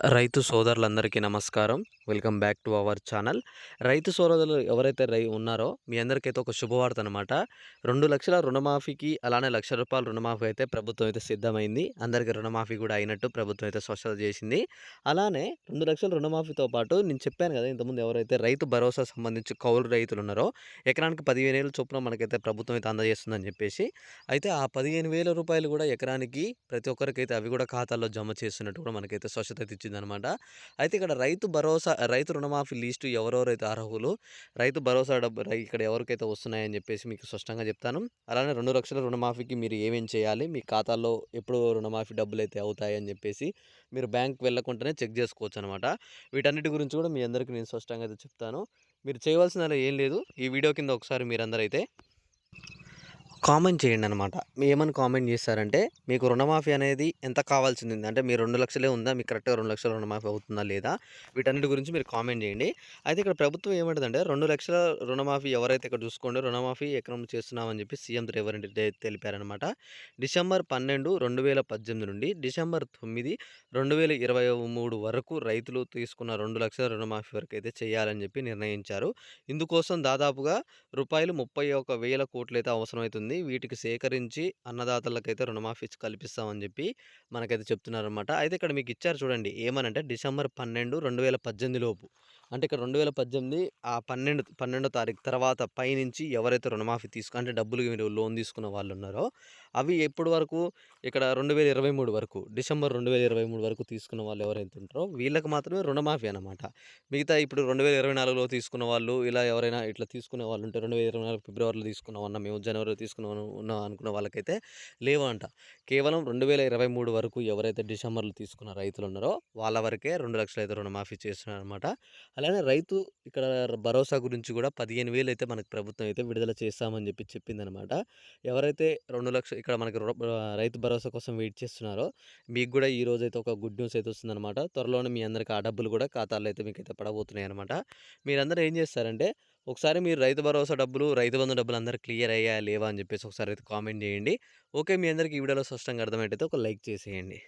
రైతు సోదరులందరికీ నమస్కారం. Welcome back to our channel. రైతు సోదరులు ఎవరైతే రై ఉన్నారో మీ అందరికైతే ఒక శుభవార్త అనమాట రెండు లక్షల రుణమాఫీకి అలానే లక్ష రూపాయల రుణమాఫీ అయితే ప్రభుత్వం అయితే సిద్ధమైంది. అందరికీ రుణమాఫీ కూడా అయినట్టు ప్రభుత్వం అయితే స్వచ్ఛత చేసింది. అలానే రెండు లక్షల రుణమాఫీతో పాటు నేను చెప్పాను కదా ఇంతకుముందు ఎవరైతే రైతు భరోసా సంబంధించి కౌలు రైతులు ఉన్నారో ఎకరానికి పదిహేను వేల చొప్పున మనకైతే ప్రభుత్వం అయితే అందజేస్తుందని చెప్పేసి అయితే ఆ పదిహేను వేల రూపాయలు కూడా ఎకరానికి ప్రతి ఒక్కరికైతే అవి కూడా ఖాతాల్లో జమ చేస్తున్నట్టు కూడా మనకైతే స్వచ్ఛత ఇచ్చిందనమాట అయితే ఇక్కడ రైతు భరోసా రైతు రుణమాఫీ లిస్టు ఎవరెవరైతే అర్హులు రైతు భరోసా డబ్బు ఇక్కడ ఎవరికైతే వస్తున్నాయని చెప్పేసి మీకు స్పష్టంగా చెప్తాను. అలానే రెండు లక్షల రుణమాఫీకి మీరు ఏమేం చేయాలి మీ ఖాతాలో ఎప్పుడు రుణమాఫీ డబ్బులు అయితే అవుతాయి అని చెప్పేసి మీరు బ్యాంక్ వెళ్ళకుండానే చెక్ చేసుకోవచ్చు అనమాట వీటన్నిటి గురించి కూడా మీ అందరికీ నేను స్పష్టంగా అయితే చెప్తాను. మీరు చేయవలసిన ఏం లేదు. ఈ వీడియో కింద ఒకసారి మీరందరైతే కామెంట్ చేయండి అనమాట మీ ఏమని కామెంట్ చేస్తారంటే మీకు రుణమాఫీ అనేది ఎంత కావాల్సింది? అంటే మీరు రెండు లక్షలే ఉందా? మీకు కరెక్ట్గా రెండు లక్షల రుణమాఫీ అవుతుందా లేదా? వీటన్నిటి గురించి మీరు కామెంట్ చేయండి. అయితే ఇక్కడ ప్రభుత్వం ఏమంటుందంటే రెండు లక్షల రుణమాఫీ ఎవరైతే ఇక్కడ చూసుకోండి రుణమాఫీ ఎకరం చేస్తున్నామని చెప్పి సీఎం రేవంత్ రెడ్డి తెలిపారనమాట డిసెంబర్ పన్నెండు రెండు వేల పద్దెనిమిది నుండి డిసెంబర్ తొమ్మిది రెండు వేల ఇరవై మూడు వరకు రైతులు తీసుకున్న రెండు లక్షల రుణమాఫీ వరకు అయితే చేయాలని చెప్పి నిర్ణయించారు. ఇందుకోసం దాదాపుగా రూపాయలు ముప్పై ఒక వేల కోట్లు అయితే అవసరమవుతుంది. వీటికి సేకరించి అన్నదాతలకైతే రుణమాఫీ కల్పిస్తామని చెప్పి మనకైతే చెప్తున్నారనమాట అయితే ఇక్కడ మీకు ఇచ్చారు చూడండి. ఏమనంటే డిసెంబర్ పన్నెండు రెండు వేల పద్దెనిమిది లోపు. అంటే ఇక్కడ రెండు వేల పద్దెనిమిది ఆ పన్నెండు పన్నెండో తారీఖు తర్వాత పైనుంచి ఎవరైతే రుణమాఫీ తీసుకు అంటే డబ్బులు మీరు లోన్ తీసుకున్న వాళ్ళు ఉన్నారో అవి ఎప్పటి వరకు ఇక్కడ రెండు వేల ఇరవై మూడు వరకు డిసెంబర్ రెండు వేల ఇరవై మూడు వరకు తీసుకున్న వాళ్ళు ఎవరైతే ఉంటారో వీళ్ళకి మాత్రమే రుణమాఫీ అనమాట మిగతా ఇప్పుడు రెండు వేల ఇరవై నాలుగులో తీసుకున్న వాళ్ళు ఇలా ఎవరైనా ఇట్లా తీసుకునే వాళ్ళు ఉంటే రెండు వేల ఇరవై నాలుగు ఫిబ్రవరిలో తీసుకున్నాం అన్న మేము జనవరిలో తీసుకున్నాం ఉన్నాం అనుకున్న వాళ్ళకైతే లేవంట. కేవలం రెండు వేల ఇరవై మూడు వరకు ఎవరైతే డిసెంబర్లో తీసుకున్న రైతులు ఉన్నారో వాళ్ళ వరకే రెండు లక్షలు అయితే రుణమాఫీ చేస్తున్నారు అనమాట అలానే రైతు ఇక్కడ భరోసా గురించి కూడా పదిహేను వేలు అయితే మనకు ప్రభుత్వం అయితే విడుదల చేస్తామని చెప్పి చెప్పిందనమాట. ఎవరైతే రెండు లక్షలు ఇక్కడ మనకి రైతు భరోసా కోసం వెయిట్ చేస్తున్నారో మీకు కూడా ఈ రోజు అయితే ఒక గుడ్ న్యూస్ అయితే వస్తుందన్నమాట త్వరలోనే మీ అందరికి ఆ డబ్బులు కూడా ఖాతాల్లో అయితే మీకు అయితే పడబోతున్నాయి అనమాట మీరందరూ ఏం చేస్తారంటే ఒకసారి మీరు రైతు భరోసా డబ్బులు రైతు బంధు డబ్బులు అందరూ క్లియర్ అయ్యా లేవా అని చెప్పేసి ఒకసారి అయితే కామెంట్ చేయండి. ఓకే మీ అందరికీ ఈ వీడియోలో స్పష్టంగా అర్థమైతే ఒక లైక్ చేసేయండి.